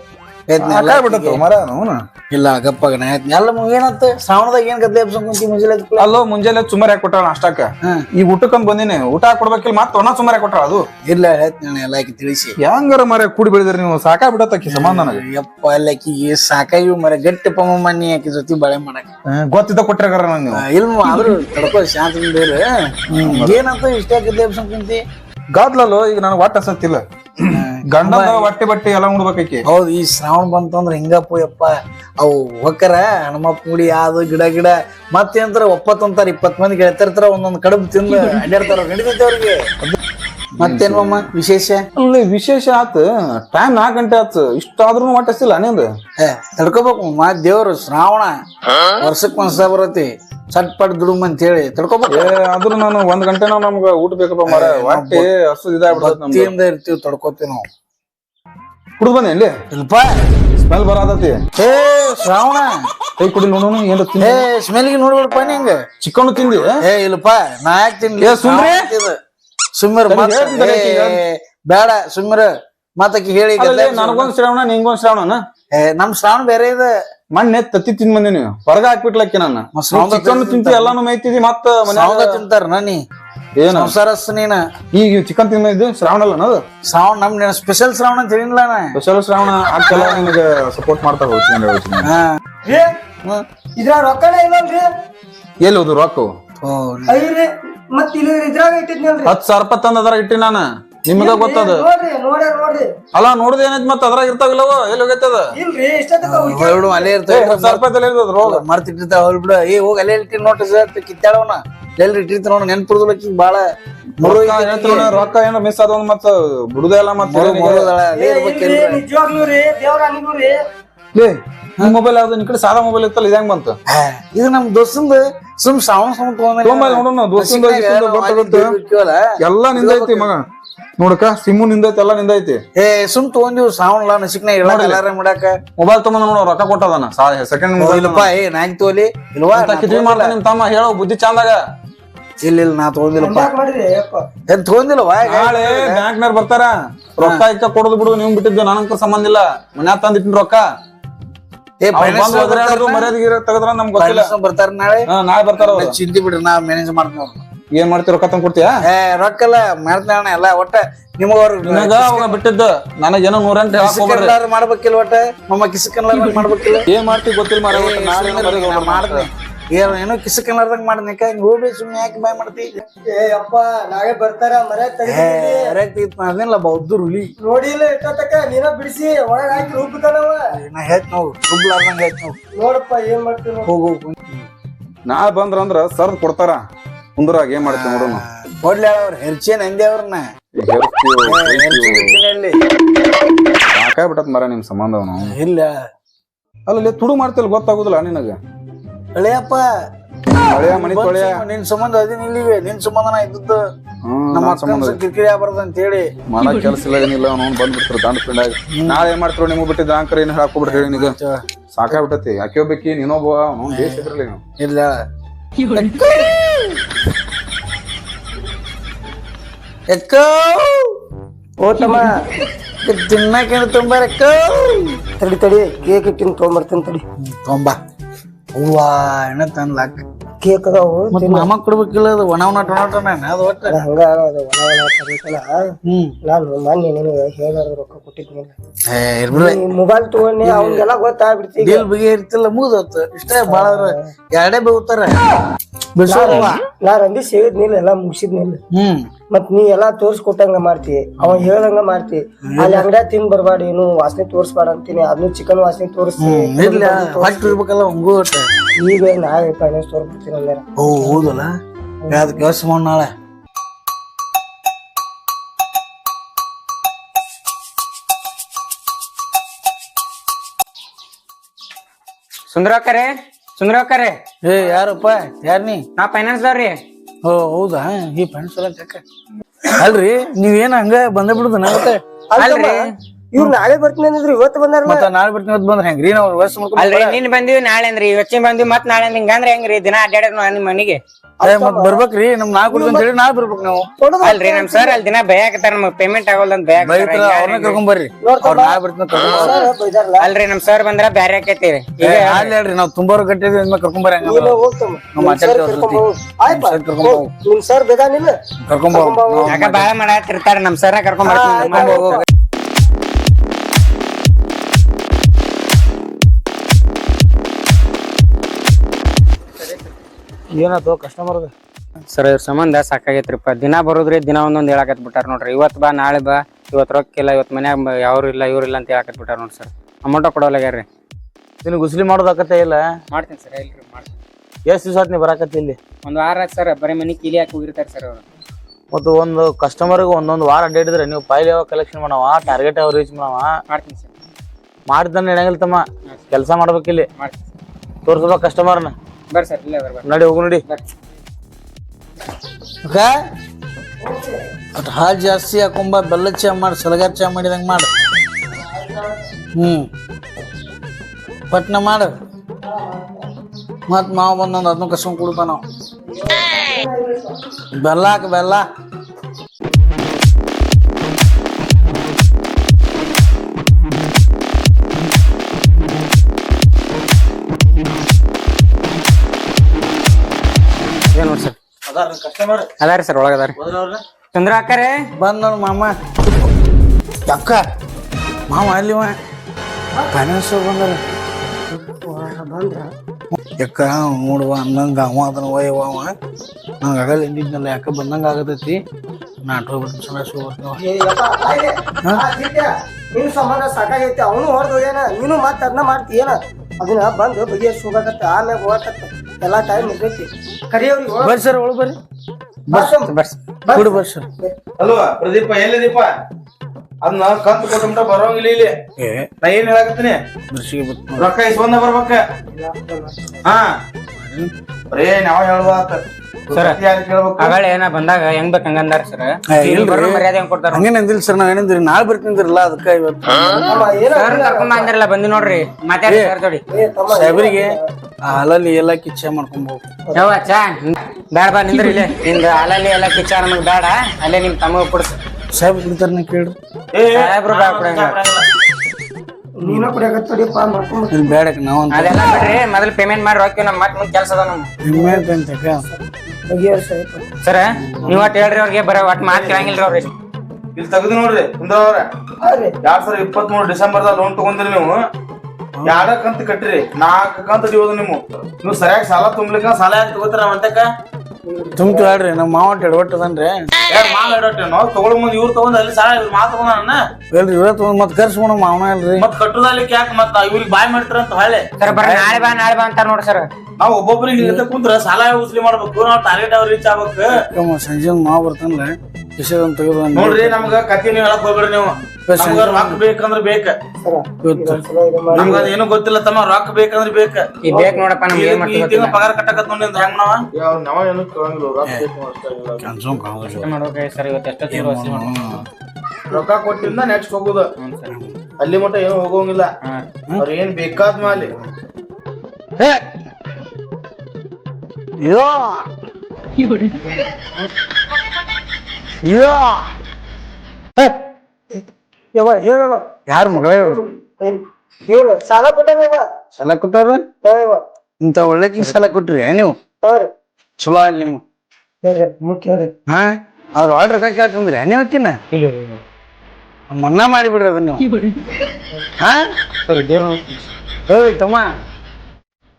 ಮರ ಅವನು? ಇಲ್ಲ ಗಪ್ಪಾಗ ನಾ ಹೇಳ್ತೀನಿ ಎಲ್ಲ ಏನಂತ ಶ್ರಾವಣದಾಗ ಏನ್ ಗದ್ದೆ ಕುಂತಿ ಮುಂಜಾನೆ ಎದ್ದ್ ಕೂಡ್ಲೆ? ಅಲ್ಲೋ ಮುಂಜಾನೆ ಸುಮಾರು ಯಾಕೆ ಕೊಟ್ಟಾಳ ಅಷ್ಟಕ್ಕ ಹ್ಮ್. ಈಗ ಊಟಕ್ಕಂತ ಬಂದಿನಿ. ಊಟ ಕೊಡ್ಬೇಕಿಲ್ಲ ಮತ್ತೆ ಒಣ ಸುಮಾರು ಯಾಕೆ ಕೊಟ್ಟಾಳ ಅದು? ಇಲ್ಲ ಹೇಳ್ತೀನಿ ಎಲ್ಲ ಆಕಿ ತಿಳಿಸಿ. ಹೆಂಗಾರ ಮರ ಕೂಡಿ ಬೆಳೆದ್ರಿ ನೀವು? ಸಾಕಾ ಬಿಡತ್ತಕ್ಕಿ ಸಂಬಂಧ ನನಗೆ. ಯಪ್ಪ ಅಲ್ಲಿ ಆಕಿಗೆ ಸಾಕಾಗಿ ಮರ. ಗಟ್ಟಿ ಪಮ್ಮ ಮಣ್ಣಿ ಆಕಿ ಜೊತೆ ಬಳೆ ಮಾಡಕ್ ಗೊತ್ತಿದ್ದ ಕೊಟ್ಟಿರಗಾರ ನೀವು? ಇಲ್ಲ ಆದ್ರೂ ತಡ್ಕೋ ಬೇರೆ. ಏನಂತ ಇಷ್ಟ ಗದ್ದೆ ಎಬ್ಸಂಗ್ ಕುಂತಿ? ಗಾದ್ಲಲ್ಲೋ ಈಗ ನನಗೆ ಒಟ್ಟ ಸತ್ತಿಲ್ಲ ಗಂಡ ಹೊಟ್ಟೆ ಬಟ್ಟೆ ಎಲ್ಲ ಉಣ್ಬೇಕಿ ಹೌದು ಈ ಶ್ರಾವಣ ಬಂತಂದ್ರ ಹಿಂಗಪ್ಪ ಯಪ್ಪ ಅವು ಹೊಕ್ಕರ ಹಣಮಪ್ಪ ಮುಡಿ ಅದು ಗಿಡ ಗಿಡ. ಮತ್ತೇಂತರ ಒಪ್ಪತ್ತಂತಾರ ಇಪ್ಪತ್ ಮಂದಿ ಗೆಳತಿರ್ತಾರ ಒಂದೊಂದ್ ಕಡುಬು ತಿಂದು ಅಡ್ಡಾಡ್ತಾರ ನಡೀತೈತೆ ಅವ್ರಿಗೆ. ಮತ್ತೇನ್ ಮಮ್ಮ ವಿಶೇಷ? ಅಲ್ಲಿ ವಿಶೇಷ ಆತು ಟೈಮ್ ನಾಲ್ಕು ಗಂಟೆ ಆತು ಇಷ್ಟಾದ್ರೂ ಒಟ್ಟಿಲ್ಲ ನಿಂದು ಏ ತಡ್ಕೋಬೇಕು ಮಾ ದೇವ್ರು ಶ್ರಾವಣ ವರ್ಷಕ್ಕೆ ಮನಸ್ಸ ಬರತಿ ಚಟ್ ಪಟ್ ದುಡುಮ್ ಅಂತ ಹೇಳಿ ತಡ್ಕೋಬೇಕು ಆದ್ರೂ ನಾನು ಒಂದ್ ಗಂಟೆ ನಮ್ಗ ಊಟ ಬೇಕಪ್ಪ ಮರ ಹೊಟ್ಟೆ ಹಸು ಭಕ್ತಿಯಿಂದ ಇರ್ತೀವಿ ತಡ್ಕೋತೀವಿ ನಾವು. ಕುಡ್ದು ಬಂದೆ ಇಲ್ಲಿ. ಇಲ್ಪ. ಸ್ಮೆಲ್ ಬರತೈತಿ. ಏ ಶ್ರಾವಣ. ಕೈ ಕುಡಿ ನೋಡೋಣ ಏನ್ ತಿಂದಿ ಏ ಸ್ಮೆಲ್ಗೆ ನೋಡ್ಬಿಡಪ್ಪ ನಿಂಗೆ ಚಿಕ್ಕನು ತಿಂದಿ ಏ ಇಲ್ಲಪ್ಪ ನಾ ಯಾಕೆ ತಿನ್ಲಿ? ಸುಮ್ರಿ? ಸುಮ್ಮರ್ ಬೇಡ ಸುಮ್ಮರ. ಮತ್ತಕಿ ಹೇಳಿ ನನಗೊಂದ್ ಶ್ರಾವಣ ನಿಂಗೊಂದ್ ಶ್ರಾವಣ ಏ ನಮ್ ಶ್ರಾವಣ ಬೇರೆ ಇದೆ. ಮಣ್ಣೆ ತತ್ತಿ ತಿಂದ್ ಬಂದಿನಿ ಹೊರಗ ಹಾಕ್ಬಿಟ್ಲಕ್ಕಿ ನಾನು. ಮತ್ತ್ ಶ್ರಾವಣ ಚಿಕನ್ ತಿಂತಿ ಎಲ್ಲಾನು ಮೇಯ್ತಿದಿ ಮತ್ತ ಮನ್ಯಾಗ ತಿಂತಾರ ನಾನಿ ಏನ? ಸಂಸಾರಸ್ ನೀನ. ಈಗ ಚಿಕನ್ ತಿಂದಿದ್ದು ಶ್ರಾವಣ ಅಲ್ಲ ಅದು ಶ್ರಾವಣ ನಮ್ ಸ್ಪೆಷಲ್ ಶ್ರಾವಣ ಅಂತ ಹೇಳಿಲ್ಲ ನಾ. ಸ್ಪೆಷಲ್ ಶ್ರಾವಣ ಹಾಕೆಲ್ಲ ನಿಮಗೆ ಸಪೋರ್ಟ್ ಮಾಡ್ತಾರ ಹೋಗ್ತೀನಿ ಹಾ. ರೀ, ಇದ್ರಾಗ ರೊಕ್ಕನೇ ಇಲ್ಲಲ್ರಿ? ಎಲ್ಲಿ ಹೋದ್ರು ರೊಕ್ಕ? ಓ, ಅಯ್ಯರಿ ಮತ್ ಇಲ್ಲಿ ಇದ್ರಾಗ ಇಟ್ಟಿದ್ನಲ್ರಿ? ಹತ್ ಸಾವಿರ ರೂಪಾಯಿ ತಂದ ಅದ್ರಾಗ ಇಟ್ಟಿ ನಾನು. ನಿಮ್ಗ ಗೊತ್ತದ? ನೋಡ್ರಿ ನೋಡ್ರಿ ನೋಡ್ರಿ. ಅಲ್ಲ ನೋಡ್ದೆ ಏನೈತಿ ಮತ್ತ ಅದ್ರಾಗ ಇರ್ತಾವಿಲ್ಲವ ಎಲ್ಲಿ ಹೋಗೈತದ? ಇಲ್ರಿ ಇಷ್ಟೊತ್ತಕ ಹೊರಡು ಅಲ್ಲೇ ಸಾವಿರ ರೂಪಾಯಿ ಇರ್ತದ ರೋಗ ಮರ್ತಿಟ್ಟಿರ್ತಾವ ಬಿಡು. ಏ ಹೋಗಿ ಅಲ್ಲೇ ಇಟ್ಟಿ ನೋಟ್ರಿ ಕಿತ್ತಾಳವನ ಎಲ್ರಿ ಇಟ್ಟಿರ್ತಾರ ನೋಡ ನೆನ್ಪುರ್ದಲಕ್ಕಿ ಬಾಳ ಮರು ರೊಕ್ಕ ಏನೋ ಮಿಸ್ ಆದ ಮತ್ತ ಬಿಡುದೇ ಇಲ್ಲ ಮತ್ತ ಇರ್ಬೇಕಿಲ್ರಿ ನಿಜವಾಗ್ಲೂ ರೀ ದೇವ್ರ ಅನಿಗೂ ರೀ. ನಿಮ್ ಮೊಬೈಲ್ ಯಾವ್ದು? ನಿನ್ ಕಡೆ ಸಾದಾ ಮೊಬೈಲ್ ಇತ್ತಲ್ಲ ಇದಂಗ್ ಬಂತು? ಇದು ನಮ್ ದೋಸ್ತಂದ ಸುಮ್ ಶ್ರಾವಣ ಸುಮ್ ತೊಗೊಂಬ ನೋಡೋಣ ದೋಸ್ತಿಂದ. ಎಲ್ಲ ನಿಂದೈತಿ ಮಗ. ನೋಡಕ ಸಿಮ್ಮು ನಿಂದೈತಿ ಎಲ್ಲ ನಿಂದೈತಿ ಏ ಸುಮ್ ತಗೊಂದಿವ್ ಶ್ರಾವಣ ನಸಿಕ್ನ ಇಳಕ ಎಲ್ಲಾರ ಮಾಡಾಕ. ಮೊಬೈಲ್ ತಗೊಂಡ್ ನೋಡ ರೊಕ್ಕ ಕೊಟ್ಟದನ. ಸೆಕೆಂಡ್ ಮೊಬೈಲ್ ಏ ನಾಕ್ ತೋಲಿ. ಇಲ್ವಾ? ಕಿತ್ವಿ ಮಾಡ್ತಾನೆ ನಿಮ್ ತಮ್ಮ ಹೇಳೋ ಬುದ್ಧಿ ಚಂದಾಗ. ಇಲ್ಲ ಇಲ್ಲ ನಾ ಯಪ್ಪ? ಏನ್ ತಗೊಂದಿಲ್ಲವಾ ನಾಳೆ ಬ್ಯಾಂಕ್ನಾರ್ ಬರ್ತಾರ. ರೊಕ್ಕ ಇಕ್ಕ ಕೊಡೋದು ಬಿಡು ನೀವು ಬಿಟ್ಟಿದ್ದು ನನಂಕ ಸಂಬಂಧ ಇಲ್ಲ. ಮನ್ಯಾಗ ತಂದಿಟ್ಟಿನ ರೊಕ್ಕ. ಬರ್ತಾರ ನಾಳೆ? ನಾಳೆ ಬರ್ತಾರ ಚಿಂತಿ ಬಿಡ್ರಿ ನಾ ಮ್ಯಾನೇಜ್ ಮಾಡ್ತೀನಿ. ಏನ್ ಮಾಡ್ತೀವಿ ರೊಕ್ಕ ತಂದ್ ಕೊಡ್ತೀಯಾ? ಏ ರೊಕ್ಕ ಎಲ್ಲ ಮಾಡ್ತೀನಿ ಎಲ್ಲ ಒಟ್ಟ. ನಿಮಗ ನಿನಗ ಅವಾಗ ಬಿಟ್ಟಿದ್ದ. ನನಗೇನೋ ಏನೋ ನೂರ ಅಂತ ಮಾಡ್ಬೇಕಿಲ್ಲ ಒಟ್ಟ? ನಮ್ಮ ಕಿಸಕನ್ಲಾರ ಮಾಡ್ಬೇಕಿಲ್ಲ? ಏನ್ ಮಾಡ್ತೀವಿ ಗೊತ್ತಿಲ್ಲ ಮಾಡ್ತೀನಿ. ಏನು ಏನೋ ಕಿಸಕನ್ಲಾರ್ದಂಗ ಮಾಡ್ತೀನಿ ಹಿಂಗ್ ಹೋಗಿ ಸುಮ್ಮನೆ ಯಾಕೆ ಬಾಯ್ ಮಾಡ್ತಿ? ಏ ಯಪ್ಪ ನಾಳೆ ಬರ್ತಾರ ಮರ ಏ ತೆಗಿತೀನಿ ಅರೆಕ್ಟ್ ಮಾಡ್ದಿಲ್ಲ ಬೌದ್ಧ ಹುಲಿ ನೋಡಿಲ್ಲ ಇಷ್ಟೊತ್ತಕ ನೀನ ಬಿಡಿಸಿ ಒಳಗ್ ಹಾಕಿ ರೂಪಿತಾನವ ನಾ ಹೇಳ್ತ ನೋಡು ರುಬ್ಲಾರ್ದಂಗ ಹೇಳ್ತ ನೋಡು. ನೋಡಪ್ಪ ಏನ್ ಮಾಡ್ತೀನಿ ನೋಡು. ಹೋಗು ನಾ ಬಂದ್ರಂದ್ರ ಬಂದ್ರ ಅಂದ್ರ ಸರ್ದ್ ಕೊಡ್ತಾರ. ಕುಂದ್ರಾಗ ಏನ್ ಮಾಡ್ತೀವಿ ನೋಡೋಣ. ಕೊಡ್ಲಿ ಅವ್ರ ಹೆರ್ಚೇನ್ ಅಂದೆ ಅವ್ರನ್ನ. ಅಲ್ಲಿ ಸಾಕಾಗ್ಬಿಟ್ಟತ್ ಮರ ನಿಮ್ ಸಂಬಂಧ ಅವನು ಇಲ್ಲ. ಅಲ್ಲಲ್ಲಿ ತುಡು ಮಾಡ್ತಿಲ್ಲ ಗೊತ್ತಾಗುದಿಲ್ಲ ನಿನಗ? ಅಳೆಯಪ್ಪ ಹಳೆಯ ಮನಿ ತೊಳೆಯ. ನಿನ್ ಸಂಬಂಧ ಅದಿನ ಇಲ್ಲಿವೆ ನಿನ್ ಸಂಬಂಧನ ಇದ್ದದ್ದು ನಮ್ಮ ಅಕ್ಕನ ಸಂಬಂಧ. ಕಿರಿಕಿರಿ ಆಗ್ಬಾರ್ದು ಅಂತ ಹೇಳಿ ಮಾಡಕ್ ಕೆಲಸ ಇಲ್ಲ ಏನಿಲ್ಲ ಅವ್ನು ಬಂದ್ಬಿಡ್ತಾರ ದಂಡ ಪಿಂಡಾಗ ನಾಳೆ ಏನ್ ಮಾಡ್ತಿರೋ ನಿಮ್ಗೆ ಬಿಟ್ಟಿದ್ದ ಆಂಕರ್ ಏನ್ ಹಾಕೋಬಿಡ್ರಿ ಹೇಳಿ ನಿಗ ಸಾಕಾಗ್ಬಿಟ್ಟತಿ. ಯಾಕೆ ಹೋಗ್ಬೇಕಿ? ನೀನೊಬ್ಬ ಅವ್ನು ದೇಶ ಇದ್ರಲ್ಲ ನೀವು ಇಲ್ಲ. ಎಕ್ಕ. ಓ ತಮ್ಮ. ತಿನ್ನಕ್ಕೆ ತುಂಬರಕ್ಕ ತಡಿ ತಡಿ. ಕೇಕ್ ಇಟ್ಟಿನ ತೊಗೊಂಬರ್ತೀನಿ ತಡಿ. ತೊಂಬ うわー、あなたの楽。ಕೇಕ್ ಅದಾವು ಮತ್ ಮಾಮ ಕೊಡ್ಬೇಕಿಲ್ಲ ಅದು ಒಣ ಒಣ ಅದು ಒಟ್ಟ ಹಂಗ ಅದು ಒಣ ಒಣ ತರ್ಬೇಕಲ್ಲ. ನಾನು ಮೊನ್ನೆ ನಿನಗೆ ಹೇಳಾರ್ದ ರೊಕ್ಕ ಏ ಇರ್ಬಿಡ್ರಿ ಮೊಬೈಲ್ ತಗೊಂಡಿ ಅವ್ನಿಗೆಲ್ಲ ಗೊತ್ತಾಗ್ಬಿಡ್ತಿ ಡೀಲ್ ಬಗ್ಗೆ ಇರ್ತಿಲ್ಲ ಮುಗ್ದೋತು ಇಷ್ಟೇ ಬಾಳ ಎರಡೇ ಬಿಡ್ಸೋದವ ನಾ ರಂದಿ ಸೇರಿದ್ನಿಲ್ಲ ಎಲ್ಲ ಮುಗಿಸಿದ್ನಿಲ್ಲ ಹ್ಮ್ ಮತ್ ನೀ ಎಲ್ಲಾ ತೋರ್ಸ್ಕೊಟ್ಟಂಗ ಮಾಡ್ತಿ ಅವ ಹೇಳ್ದಂಗ ಮಾಡ್ತಿ ಅಲ್ಲಿ ಅಂಗಡ್ಯಾಗ ತಿನ್ ಬರ್ಬಾರ್ದು ಏನು ವಾಸನೆ ತೋರ್ಸ್ಬೇಡ ಅಂತೀನಿ ಅದನ್ನು ಚಿಕನ್ ವಾಸನೆ ತೋರಿಸ್ತೀನಿ ಇರ್ಲಿ ಹಂಗೂ ಈಗ ನಾ ಫೈನಾನ್ಸ್ ತೋರ್ಬಿಡ್ತೀನಿ ಅಂದಾರ ಓ ಹೌದಲ್ಲ? ಅದು ಕೆಲಸ ಮಾಡ ನಾಳೆ. ಸುಂದರಾಕರೆ ಸುಂದರಾಕರೆ. ಏ ಯಾರಪ್ಪ? ಯಾರ್ ನೀ? ನಾ ಫೈನಾನ್ಸ್ ದವ್ರಿ. ಓ ಹೌದಾ? ಈ ಫೈನಾನ್ಸ್ ಅಲ್ರಿ ನೀವೇನ ಹಂಗ ಬಂದ ಬಿಡುದ ಮತ್ತೆ? ಅಲ್ರಿ. ಇವ್ರು ನಾಳೆ ಬರ್ತೀನಿ ಅಂದಿದ್ರು ಇವತ್ತು ಬಂದಾರಲ್ಲ ಮತ್ತ ನಾಳೆ ಬರ್ತೀನಿ ಇವತ್ತು ಬಂದ್ರೆ ಹೆಂಗ್ರಿ? ನಾವು ಅಲ್ರಿ ನಿನ್ ಬಂದಿವಿ ನಾಳೆ ಅಂದ್ರಿ ಇವತ್ತಿನ ಬಂದಿವಿ ಮತ್ ನಾಳೆ ಅಂದ್ ಹಿಂಗಂದ್ರ ಹೆಂಗ್ರಿ? ದಿನ ಅಡ್ಡಾಡಕ್ ನಿಮ್ ಮನಿಗೆ. ಮತ್ ಬರ್ಬೇಕ್ರಿ ನಮ್ ನಾಲ್ಕು ಅಂತ ಹೇಳಿ ನಾಳೆ ಬರ್ಬೇಕು ನಾವು. ಅಲ್ರಿ ನಮ್ ಸರ್ ಅಲ್ಲಿ ದಿನ ಬೈಯಾಕತ್ತಾರ ನಮಗ್ ಪೇಮೆಂಟ್ ಆಗೋಲ್ಲ ಅಂತ ಬೈತ್ರ ಅವ್ರನ್ನ ಕರ್ಕೊಂಡ್ ಬರ್ರಿ. ಅವ್ರ ನಾಳೆ ಬರ್ತೀನಿ ಅಂತ. ಅಲ್ರಿ ನಮ್ ಸರ್ ಬಂದ್ರ ಬ್ಯಾರೆ ಆಕೈತಿ. ಏ, ಆಗ್ಲಿ ಹೇಳ್ರಿ ನಾವು ತುಂಬಾ ಗಟ್ಟಿದ್ವಿ ಇನ್ಮೇಲೆ ಕರ್ಕೊಂಡ್ ಬರ್ರಿ ನಾವು. ಸರ್ ಕರ್ಕೊಂಡ್. ಸರ್ ಕರ್ಕೊಂಡ್ ಬಾಳ ಮಾಡಾತಿರ್ತಾರ ನಮ್ ಸರ್ ಕರ್ಕೊಂಡ್ ಬರ್ತೀನಿ ಏನಾಯ್ತು ಕಸ್ಟಮರ್ ಸರ್ ಇವ್ರ ಸಂಬಂಧ ಸಾಕಾಗೈತ್ರಿಪ್ಪ. ದಿನ ಬರೋದ್ರಿ ದಿನ ಒಂದೊಂದು ಹೇಳಾಕತ್ ಬಿಟ್ಟಾರ ನೋಡ್ರಿ. ಇವತ್ ಬಾ ನಾಳೆ ಬಾ. ಇವತ್ ರೊಕ್ಕ ಇಲ್ಲ ಇವತ್ ಮನ್ಯಾಗ ಯಾವ್ರು ಇಲ್ಲ ಇವ್ರು ಇಲ್ಲ ಅಂತ ಹೇಳಾಕತ್ ಬಿಟ್ಟಾರ ನೋಡ್ರಿ ಸರ್. ಅಮೌಂಟ್ ಕೊಡೋಲ್ಲಾಗ್ಯಾರ್ರಿ ನಿನ್ ಗುಸ್ಲಿ ಮಾಡೋದಾಕತ್ತೆ ಇಲ್ಲ? ಮಾಡ್ತೀನಿ ಸರ್ ಇಲ್ರಿ ಮಾಡ್ತೀನಿ. ಎಷ್ಟು ದಿವಸ ಆತ್ ನೀ ಬರಾಕತ್ತಿ ಇಲ್ಲಿ? ಒಂದ್ ವಾರ ಆಯ್ತು ಸರ್ ಬರೀ ಮನಿ ಕೀಲಿ ಹಾಕಿ ಹೋಗಿರ್ತಾರೆ ಸರ್ ಅವರು. ಮತ್ತು ಒಂದು ಕಸ್ಟಮರ್ಗೆ ಒಂದೊಂದು ವಾರ ಅಡ್ಡಾಡಿದ್ರೆ ನೀವು ಪೈಲ್ ಯಾವ ಕಲೆಕ್ಷನ್ ಮಾಡವ ಟಾರ್ಗೆಟ್ ಯಾವ ರೀಚ್ ಮಾಡವ? ಮಾಡ್ತೀನಿ ಸರ್. ಮಾಡಿದ್ದಾನೆ ನಡೆಯಂಗಿಲ್ಲ ತಮ್ಮ. ಕೆಲಸ ಮಾಡ್ಬೇಕಿಲ್ಲಿ ಮಾಡ್ತೀನಿ ತೋರಿಸ್ಬೇಕು ಕಸ್ಟಮರ್ನ ಬರ್ರಿ ಸರ್ ಇಲ್ಲೇ ಬರ್ರಿ. ನಡಿ ಹೋಗು ನಡಿ. ಅಟ್ ಹಾಲು ಜಾಸ್ತಿ ಹಾಕೊಂಬ ಬೆಲ್ಲದ ಚಾ ಮಾಡಿ ಸಲಗಾರ ಚಾ ಮಾಡಿದಂಗೆ ಮಾಡು. ಹ್ಞೂ ಪಟ್ನ ಮಾಡು. ಮತ್ತು ಮಾವು ಬಂದೊಂದು ಅದನ್ನು ಕಸ್ಕೊಂಡು ಕುಡ್ತಾನ ನಾವು. ಬೆಲ್ಲ ಹಾಕು ಬೆಲ್ಲ. ಏನ್ ನೋಡಿ ಸರ್ ಕಸ್ಟಮರ್ ಅದಾರಿ ಸರ್ ಒಳಗದಾರಿ ಚಂದ್ರ ಅಕ್ಕರೇ ಬಂದ್ ನೋಡು ಮಾಮ. ಅಕ್ಕ ಮಾಮ ಅಲ್ಲಿವ ಫೈನಾನ್ಸ್ ಬಂದ್ರ. ಯಾಕ ನೋಡುವ ಅನ್ನಂಗ ಅವ ಅದನ್ನ ಒಯ್ಯವ ಅವ. ನಂಗೆ ಆಗಲ್ಲ ಎಂದಿದ್ನಲ್ಲ ಯಾಕ ಬಂದಂಗ ಆಗತೈತಿ? ನಾ ಹೋಗ್ಬಿಟ್ಟು ಸಮಾಸ ನೀನು ಸಂಬಂಧ ಸಾಕಾಗೈತಿ ಅವನು ಹೊಡೆದು ಏನ ನೀನು ಮತ್ತೆ ಅದನ್ನ ಮಾಡ್ತಿ ಏನ? ಅದನ್ನ ಬಂದು ಬಗೆಹರಿಸಿ ಹೋಗಕತ್ತ ಆಮೇಲೆ ಹೋಗಕತ್ತ ಎಲ್ಲಾ ಟೈಮ್ ಇರ್ತೈತಿ ಕರಿಯವ್ರಿ ಬರ್ರಿ ಸರ್ ಒಳಗೆ ಬರ್ರಿ. ಬರ್ಸಮ್. ಬರ್ರಿ ಬಿಡು ಬರ್ರಿ ಸರ್. ಅಲ್ವಾ ಪ್ರದೀಪ ಎಲ್ಲಿದೀಪ ಅದನ್ನ ಕಂತು ಕೊಟ್ಟ ಬರೋಂಗಿಲ್ಲ ಇಲ್ಲಿ ಏ. ನಾ ಏನ್ ಹೇಳಕತ್ತೀನಿ? ರೊಕ್ಕ ಇಸ್ಕೊಂಡ ಬರ್ಬೇಕ? ಹಾ. ಬರೇ ನಾವ ಹೇಳ್ದ ಆತ ಸರ್. ಯಾರು ಕೇಳ್ಬೇಕು ಆಗಳ ಏನ ಬಂದಾಗ ಹೆಂಗ್ ಬೇಕ್ ಹಂಗಂದಾರ ಸರ್ ಇಲ್ರಿ. ಬರೋ ಮರ್ಯಾದೆ ಹೆಂಗ್ ಕೊಡ್ತಾರ ಹಂಗೇನ್ ಅಂದಿಲ್ಲ ಸರ್ ನಾವ್ ಏನಂದ್ರಿ ನಾಳೆ ಬರ್ತೀನಿದ್ರಲ್ಲ ಅದಕ್ಕೆ ಇವತ್ತು ಅಮ್ಮ, ಏನ ಸರ್ ಕರ್ಕೊಂಡ್ ಬಂದಿರಲ್ಲ ಬಂದಿ ನೋಡ್ರಿ ಮಾತಾಡಿ ಸರ್ ಜೋಡಿ ಏ ತಮ್ಮ ಸಾಹೇಬ್ರಿಗೆ ಆ ಹಾಲಲ್ಲಿ ಎಲ್ಲ ಕಿಚ್ಚ ಮಾಡ್ಕೊಂಬೋದು ಯಾವ ಚಾ ಬೇಡ ಬಾ ನಿಂದ್ರಿ ಇಲ್ಲೇ ನಿಂದ ಹಾಲಲ್ಲಿ ಎಲ್ಲ ಕಿಚ್ಚ ನಮಗ್ ಬೇಡ ಅಲ್ಲೇ ನಿಮ್ ತಮ್ಮ ಕೊಡ್ಸ ಸಾಹೇಬ್ ಕುಡಿತಾರನ ಕೇಳ್ರಿ ಏ, ಏ, ಸಾಹೇಬ್ರು ಬೇಡ ಕೊಡಂಗಿಲ್ಲ. ನೀನ ಕುಡಿಯಕತ್ತಡಿಪ್ಪ ಮಾಡ್ಕೊಂಡ್ ಇಲ್ಲಿ ಬೇಡಕ್ಕೆ ನಾವಂತ ಅದೆಲ್ಲ ಬಿಡ್ರಿ ಮೊದಲ್ ಪೇಮೆಂಟ್ ಮಾಡಿ ರೊಕ್ಕ ನಮ್ಮ ಮತ್ತೆ ಮುಂದೆ ಕೆಲಸ ಅದ ನಮ್ ನಿಮ್ಮೆ ಅಂತ ಸರ್ ನೀವ್ ಒಟ್ ಹೇಳ್ರಿ ಅವ್ರಿಗೆ ಬರ ಒಟ್ ಮಾತ್ ಕೇಳಂಗಿಲ್ರಿ ಅವ್ರಿ ಇಲ್ಲಿ ತೆಗ್ದು ನೋಡ್ರಿ ಕುಂದ್ರವ್ರ. ಬರ್ರಿ. ಎರಡ್ ಸಾವಿರದ ಇಪ್ಪತ್ತ್ ಮೂರು ಡಿಸೆಂಬರ್ದಾಗ ಲೋನ್ ತಗೊಂಡ್ರಿ ನೀವು? ಎರಡ ಕಂತು ಕಟ್ಟಿರಿ? ನಾಲ್ಕು ಕಂತು ನೀವು. ನೀವು ಸರಿಯಾಗಿ ಸಾಲ ತುಂಬ್ಲಿಕ್ಕ ಸಾಲ ಯಾಕೆ ತಗೋತಾರ ಮಂತಕ್ಕ ತುಂಬ್ತು ಹೇಳ್ರಿ ನಮ್ಮ ಮಾವ ಎಡವಟ್ಟು ಅದನ್ರಿ. ತಗೊಳ್ ಮುಂದೆ ಇವ್ರು ತಗೊಂಡ್ ಅಲ್ಲಿ ಸಾಲ ಇವ್ರು ಮಾಲ್ ತಗೊಂಡ ಹೇಳ್ರಿ ಇವತ್ತು ಒಂದ್ ಮತ್ತೆ ಕರ್ಸ್ಕೊಣ ಮಾವನ ಅಲ್ರಿ ಮತ್ ಕಟ್ಟುದಲ್ಲಿಕ್ಕೆ ಯಾಕೆ ಮತ್ ಇವ್ರಿಗೆ ಬಾಯ್ ಮಾಡ್ತಾರ ಅಂತ ಹೊಳೆ ಸರ್ ಬರ ನಾಳೆ ಬಾ ನಾಳೆ ಬಾ ಅಂತ ನೋಡ್ರಿ ಸರ್. ನಾವು ಒಬ್ಬೊಬ್ರಿಗೆ ಕುಂತ್ರ ಸಾಲ ಉಸ್ಲಿ ಮಾಡ್ಬೇಕು ನಾವು ಟಾರ್ಗೆಟ್ ಅವ್ರು ರೀಚ್ ಆಗ್ಬೇಕು. ಸಂಜೆ ಮಾವ ಬರ್ತಾನಲ್ಲ ಕಿಶನ್ ತೆಗೆದು ನೋಡ್ರಿ ನಮ್ಗ ಕತ್ತಿ ನೀವು ಹೇಳಕ್ ಹೋಗ್ಬೇಡ್ರಿ ನೀವು. ನಮ್ಗ ರೊಕ್ಕ ಬೇಕಂದ್ರ ಬೇಕ. ನಮ್ಗ ಏನು ಗೊತ್ತಿಲ್ಲ ತಮ್ಮ ರೊಕ್ಕ ಬೇಕಂದ್ರ ಬೇಕ. ಈ ಬೇಕ್ ನೋಡಪ್ಪ ನಮ್ಗೆ ಏನ್ ಈ ಮಾಡ್ತೀವಿ ತಿಂಗಳ ಪಗಾರ ಕಟ್ಟಕತ್ ನೋಡಿ ಹೆಂಗ್ ನಾವ ನಾವ ಏನು ಕೇಳಂಗಿಲ್ಲ ರೊಕ್ಕ ಬೇಕು ಅಷ್ಟೇ ಮಾಡ್ಬೇಕು ಸರ್ ಇವತ್ತು ಮಾಡ್ಬೇಕು? ರೊಕ್ಕ ಕೊಟ್ಟಿಂದ ನೆಕ್ಸ್ಟ್ ಹೋಗುದ. ಅಲ್ಲಿ ಮಟ್ಟ ಏನು ಹೋಗೋಂಗಿಲ್ಲ. ಅವ್ರ ಏನ್ ಬೇಕಾದ ಮಾಲಿ. ಅಯ್ಯೋ ಯವ್ವ ಹೇಳವ ಯಾರ ಮಗಳೇ ಹೇಳು ಇವ್ರು ಸಾಲ ಕೊಟ್ಟವ ಸಾಲ ಕೊಟ್ಟಾರ ಇಂತ ಒಳ್ಳೆ ಸಾಲ ಕೊಟ್ರಿ ನೀವು? ಚಲೋ ಅಲ್ಲಿ ನೀವು ಮುಖ್ಯ ಹಾ? ಅವ್ರ ಆರ್ಡರ್ ರೊಕ್ಕ ಕೇಳ್ತಂದ್ರಿ ನೀವು ತಿನ್ನ? ಮನ್ನಾ ಮಾಡಿಬಿಡ್ರಿ ಅದನ್ನ ನೀವು. ಹಾ? ತಮ್ಮ.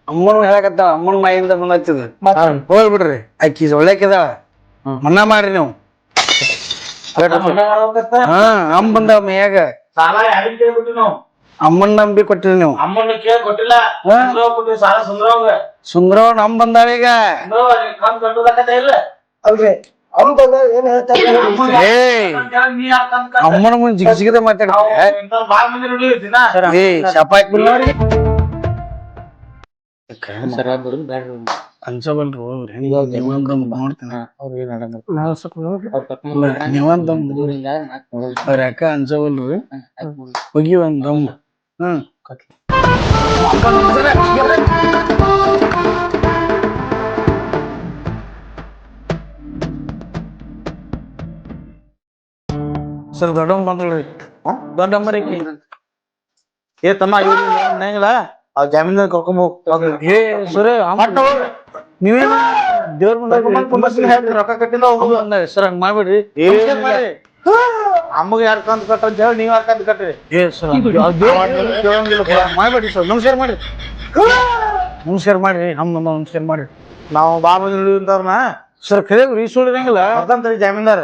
ಅಮ್ಮನ ಹೇಳಕತ್ತಾಳ ಅಮ್ಮನ ಮಾಯಿಂದ ಬಂದ ಹೋಗ್ಬಿಡ್ರಿ ಆಕಿ ಒಳ್ಳೆಕಿದಾಳ ಮನ್ನಾ ಮಾಡ್ರಿ ನೀವು. ಹಾ ಅಮ್ಮ ಮೇಯಾಗ ಸಾಲ ಯಾರಿಗೆ ಕೇಳ್ಬಿಟ್ಟು ನಾವು? ಅಮ್ಮನ ನಂಬಿ ಕೊಟ್ಟಿಲ್ಲ ನೀವು. ಅಮ್ಮನ್ನ ಕೇಳಿ ಕೊಟ್ಟಿಲ್ಲ. ಹಾ? ಸುಂದ್ರವ್ ಕೊಟ್ಟಿವಿ ಸಾಲ ಸುಂದ್ರವ್ಗ. ಸುಂದರವ್ ನಮ್ ಬಂದಾಳ ಈಗ. ಸುಂದ್ರವ್ ಕಂತ್ ಕಟ್ಟುದಕ್ಕತೆ ಇಲ್ಲ. ಅಲ್ರಿ ಅವ್ನ್ ಬಂದ ಏನ್ ಹೇಳ್ತಾರೆ ಏಯ್. ನೀ ಯಾಕ್ ಕಂತ್ ಕಟ್ಟ? ಅಮ್ಮನ ಮುಂದೆ ಜಿಗ್ ಜಿಗದೆ ನಾವು ಮಾತಾಡ್ತಾರೆ ಇಂಥವ್ರ್ ಬಾಳ್ ಮಂದಿ ನೋಡೀವಿ ದಿನ. ಏ ಶಪಾಕ್ ಬಿಡ್ನವ್ರಿ ಅನ್ಸಬಲ್ರಿ ಹೋಗ್ರಿ ನೀವಂತ ನೋಡ್ತೀನಿ. ಅವ್ರ ಯಾಕ ಅನ್ಸಬಲ್ರಿ ಹೋಗಿ ಒಂದ್ ದಮ್. ಹ್ಮ್. ಸರ್ ದೊಡ್ಡ ಬಂದ್ರಿ ದೊಡ್ಡ ಮರಿ ಏ ತಮ್ಮ ಇವ್ರು ನಂಗಿಲ್ಲ ಅವ್ ಜಾಮೀನ್ದಾರ ಕರ್ಕೊಂಡ್ ಹೋಗ್ ಏ ಸರ್ ನೀವೇ ದೇವ್ರ ಮುಂದೆ ರೊಕ್ಕ ಕಟ್ಟಿಲ್ಲ ಹೋಗುದು ಸರ್ ಹಂಗ್ ಮಾಡ್ಬೇಡ್ರಿ. ಅಮ್ಮಗೆ ಯಾರ್ ಕಂತ ಕಟ್ಟ ಅಂತ ಹೇಳಿ ನೀವ್ ಯಾರ್ ಕಂತ ಕಟ್ರಿ? ಏ ಸರ್ ನಮ್ ಸರ್ ನಮಸ್ಕಾರ ಮಾಡಿ ನಮಸ್ಕಾರ ಮಾಡಿ ನಮ್ ನಮ್ಮ ನಮಸ್ಕಾರ ಮಾಡಿ ನಾವು ಬಾಬಾ ನೋಡಿದಂತವ್ರನ್ನ ಸರ್ ಕರೆ ರೀ ಸುಳ್ಳಿರಂಗಿಲ್ಲ ಅರ್ಧಂತ ಜಾಮೀನ್ದಾರ.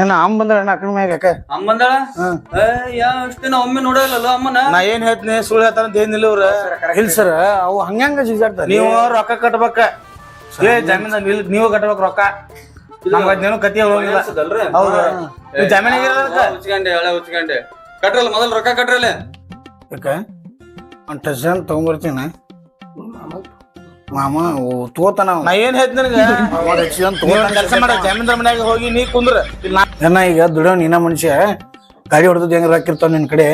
ಏನ ಅಮ್ಮ ಬಂದಳ ಅಣ್ಣ ಅಕ್ಕನ ಮ್ಯಾಗ ಯಾಕ? ಅಮ್ಮ ಬಂದಾಳ? ಅಷ್ಟೇ ನಾ ಒಮ್ಮೆ ನೋಡಲ್ಲ ಅಮ್ಮನ? ನಾ ಏನ್ ಹೇಳ್ತೀನಿ ಸುಳ್ಳು ಹೇಳ್ತಾರ ಅಂತ ಏನಿಲ್ಲ ಅವ್ರ ಇಲ್ಲ ಸರ್ ಅವು ಹಂಗಂಗ ಜಿಗಾಡ್ತಾರ ನೀವು ರೊಕ್ಕ ಕಟ್ಬೇಕ. ಏ ಜಮೀನ ನಿಲ್ ನೀವು ಕಟ್ಬೇಕು ರೊಕ್ಕ. ನಮ್ಗೆ ಅದ್ನೇನು ಕತಿ ಹೋಗಿಲ್ಲ ಹೌದು. ನೀವು ಜಾಮೀನ್ ಆಗಿರೋದಕ್ಕ ಉಚ್ಕಂಡೆ ಹಳೆ ಉಚ್ಕಂಡೆ ಕಟ್ರಲ್ಲ ಮೊದಲ್ ರೊಕ್ಕ ಕಟ್ರಲ್ಲ. ಯಾಕ? ಒಂದ್ ಟಜನ್ ತಗೊಂಬರ್ತೀನ. ಮಾಮ ಅವ. ನಾ ಏನ್ ಹೇಳ್ತ ನಿನಗ. ಕೆಲಸ ಮಾಡ ಜಾಮೀನ್ದಾರ ಮನ್ಯಾಗ ಹೋಗಿ ನೀ ಕುಂದ್ರ. ಇಲ್ಲಿ ಏನ ಈಗ ದುಡಿಯೋ ನೀನ ಮನುಷ್ಯ ಗಾಡಿ ಹೊಡೆದ್ ಹೆಂಗ್ ಹಾಕಿರ್ತಾವ ನಿನ್ ಕಡೆ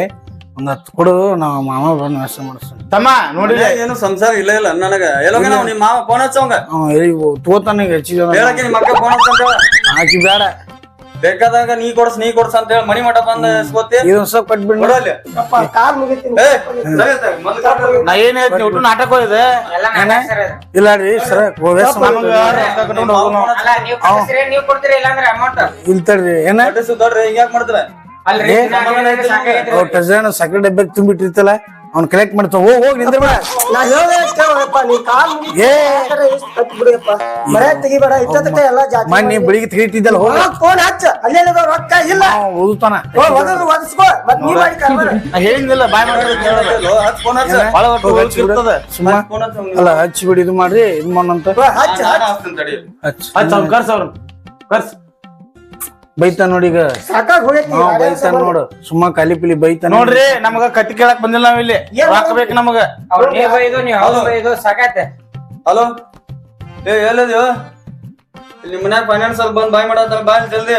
ಒಂದ್ ಹತ್ತು ಕೊಡು ನಾವ್ ಮಾಮ ಬಂದು ವ್ಯವಸ್ಥೆ ಮಾಡಿಸ್ತಾನೆ. ತಮ್ಮ ನೋಡಿ. ಏನು ಸಂಸಾರ ಇಲ್ಲ ಇಲ್ಲ ನನಗ. ಎಲ್ಲೋಗ ನಿಮ್ಮ ಮಾವ ಫೋನ್ ಹಚ್ಚವಂಗ. ತೋತನ ಹೆಚ್ಚಿದ ಹೇಳಕ್ಕೆ ನಿಮ್ಮ ಫೋನ್ ಹಾಕಿ ಬೇಡ ಬೇಕಾದಾಗ ನೀ ಕೊಡ್ಸ್ ನೀ ಕೊಡ್ಸ್ ಅಂತ ಹೇಳಿ ಮನಿ ಮಠ ಬಂದ ಸ್ಕೋತಿ ಇದೊಂದ್ ಸ್ವಲ್ಪ ಕಟ್ಬಿಡ್ ಕೊಡಲ್ಲಿ. ಕಾಲ್ ಮುಗಿತೀನಿ. ಏ ಸರಿ ಸರಿ, ಮೊದ್ಲು ಕಟ್ರಲ್ಲ. ನಾ ಏನ್ ಹೇಳ್ತೀನಿ ಒಟ್ಟು ನಾಟಕ ಇದೆ. ಇಲ್ಲ ರೀ ಸರ್ ಇಲ್ತಡ್ರಿ ಏನ? ಹಿಂಗ್ಯಾಕ್ ಮಾಡ್ತಾರೆ? ಸಕ್ಕರೆ ಡಬ್ಬೆ ತುಂಬಿಟ್ಟಿರ್ತಲ್ಲ. ಅವ್ನ್ ಕಲೆಕ್ಟ್ ಮಾಡ್ತಾ ಹೋಗಿ ಹೋಗಿ ನಿಂದ್ರ ಬೇಡ. ನಾ ಹೇಳ್ದೆ ಕೇಳಪ್ಪ ನೀ ಕಾಲ್ ಏ. ಕಟ್ ಬಿಡಿಯಪ್ಪ. ಮನೆ ತೆಗಿಬೇಡ ಇಟ್ಟದಕ್ಕೆ ಎಲ್ಲ ಜಾತಿ ಮನ್ನಿ ತೆಗಿತಿದ್ದಲ್ಲ ಹೋಗ. ಫೋನ್ ಹಚ್ಚ. ಅಲ್ಲೇ ರೊಕ್ಕ ಇಲ್ಲ. ಓದುತ್ತಾನ. ನೀ ಮಾಡಿ ಬಾಯ್ ಸುಮ್ಮ. ಅಲ್ಲ ಹಚ್ಚಿ ಬಿಡಿ ಇದು ಮಾಡ್ರಿ. ಇದು ಹಚ್ಚ ಹಚ್ಚ. ಅವ್ನು ಕರ್ಸ ಕರ್ಸ್. ಬೈತಾನ ನೋಡಿ ಈಗ. ಸಾಕಾಗ್ ಹೋಗೈತಿ ಹಾ ಬೈತಾನ ನೋಡು ಸುಮ್ಮ ಕಾಲಿ ಪಿಲಿ ಬೈತಾನ ನೋಡ್ರಿ ನಮಗ ಕತ್ತಿ ಕೇಳಕ್ ಬಂದಿಲ್ಲ ನಾವ್ ಇಲ್ಲಿ ರೊಕ್ಕ ಬೇಕು ನಮಗ. ಅವ್ರ್ ನೀವ್ ಬೈದು ನೀ ಅವ್ರು ಬೈದು ಸಾಕೈತೆ ಹಲೋ? ಏ ಎಲ್ಲದ್ಯೋ ಇಲ್ಲಿ ಮನ್ಯಾಗ ಫೈನಾನ್ಸ್ ಅಲ್ಲಿ ಬಂದ್ ಬಾಯ್ ಮಾಡತ್ತಲ್ಲ ಬಾಯ್ ಜಲ್ದಿ.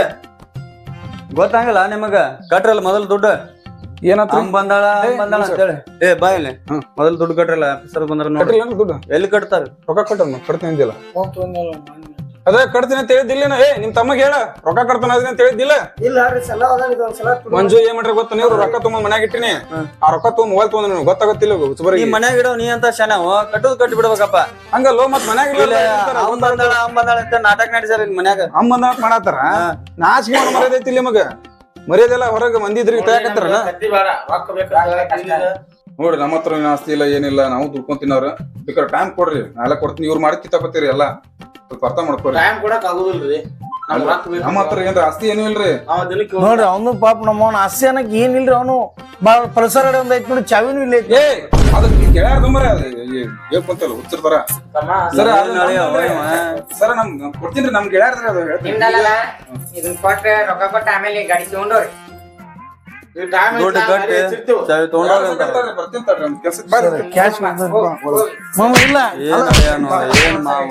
ಗೊತ್ತಾಗಲ್ಲ ನಿಮಗ? ಕಟ್ರಲ್ಲ ಮೊದಲ್ ದುಡ್ಡು? ಏನತ್ರ? ಬಂದಾಳ ಬಂದಾಳ ಅಂತ ಹೇಳಿ ಅಂತೇಳಿ. ಏ ಬಾ ಇಲ್ಲಿ. ಮೊದಲ್ ದುಡ್ಡು ಕಟ್ರಲ್ಲ ಆಫೀಸರ್ ಬಂದ್ರ ನೋಡಿ. ಕಟ್ಟಿಲ್ಲ ದುಡ್ಡು? ಎಲ್ಲಿ ಕಟ್ತಾರೆ? ರೊಕ್ಕ ಕಟ್ಟ ಕಟ್ತಾ ಅಂದಿಲ್ಲ. ಅದೇ ಕಟ್ತೀನಿ ಅಂತ ಹೇಳಿದ್ದಿಲ್ಲ ಏ ನಿಮ್ ತಮ್ಮಗ್ ಹೇಳ ರೊಕ್ಕ ಕಟ್ತಾನ ಅದನ್ನ ಅಂತ ಹೇಳಿದ್ದಿಲ್ಲ ಇಲ್ಲ ರೀ ಸಲ ಅದ ಇದೊಂದ್ ಸಲ ತುಡು. ಮಂಜು ಏನ್ ಮಾಡ್ರಿ ಗೊತ್ತ ನೀವು ರೊಕ್ಕ ತುಂಬ ಮನ್ಯಾಗ ಇಟ್ಟಿನಿ ಆ ರೊಕ್ಕ ತುಂಬ ಮೊಬೈಲ್ ತೊಗೊಂಡ್ ನನಗೆ ಗೊತ್ತಾಗತ್ತಿಲ್ಲ ನೀ ಮನ್ಯಾಗ ಇಡೋ ನೀ ಅಂತ ಶಾನ್ಯಾವ ಕಟ್ಟುದ್ ಕಟ್ಟಿ ಬಿಡ್ಬೇಕಪ್ಪ ಲೋ ಮತ್ ಮನ್ಯಾಗ ಇಲ್ಲ ಅವ್ನ್ ಬಂದಾಳ ಅವ್ನ್ ಬಂದಾಳ ಅಂತ ನಾಟಕ ನಡೆಸ್ಯಾರ ಇಲ್ಲಿ ಮನ್ಯಾಗ ಅಮ್ಮಂದ ಮಾಡತ್ತಾರ ನಾಚಿಕೆ ಮಾಡಿ ಮರ್ಯಾದೆ ಐತಿ ಮಗ ಮರ್ಯಾದೆಲ್ಲ ಹೊರಗೆ ಮಂದಿ ಇದ್ರಿಗೆ ತಯಾಕತ್ತಾರನ ಕತ್ತಿ ಬೇಡ ರೊಕ್ಕ ಬೇಕು ನೋಡ್ರಿ ನಮ್ಮ ಹತ್ರ ಏನು ಆಸ್ತಿ ಇಲ್ಲ ಏನಿಲ್ಲ ನಾವು ದುಡ್ಕೊಂಡ್ ಅವ್ರ ಬೇಕಾದ್ರೆ ಟೈಮ್ ಕೊಡ್ರಿ ನಾಳೆ ಕೊಡ್ತೀನಿ ಇವ್ರು ಮಾಡಿ ಕಿತ್ತಾಕೋತೀರಿ ಎಲ್ಲ ಸ್ವಲ್ಪ ಅರ್ಥ ಮಾಡ್ಕೊರಿ. ಟೈಮ್ ಕೊಡಕ್ ಆಗುದಿಲ್ರಿ. ನಮ್ ನಮ್ಮ ಹತ್ರ ಏನ್ರ ಆಸ್ತಿ ಏನೂ ಇಲ್ರಿ? ನೋಡ್ರಿ ಅವನು ಪಾಪ ನಮ್ಮ ಅವನ ಆಸ್ತಿ ಅನ್ನಕ್ ಏನಿಲ್ರಿ ಅವನು? ಬಾಳ ಪರಿಸರ ಒಂದ್ ಐತ್ ನೋಡಿ ಚಾವಿನೂ ಇಲ್ಲ ಐತಿ ಏ ಅದು ಗೆಳೆಯರ್ ತೊಂಬರ ಹೇಳ್ಕೊಂತಲ್ಲ ಹುಚ್ಚಿರ್ತಾರ ಸರ್ ಅದು ನಾಳೆ ಅವ ಇವ? ಸರ್. ನಮ್ ಕೊಡ್ತೀನಿ ನಮ್ ಗೆಳೆಯರ್ ಅದು ಹೇಳ್ತೀನಿ. ನಿಮ್ದಲ್ಲ ಇದನ್ ಕೊಟ್ರೆ ರೊಕ್ಕ ಕೊಟ್ಟ ಆಮೇಲೆ ಗಾಡಿ ತಗೊಂಡವ್ರಿ ದುಡ್ಡು ಕಟ್ಟಿ ಚಾವಿ ಕ್ಯಾಶ್ ಮಾಮ ಇಲ್ಲ. ಏನ್ ಮಾವು.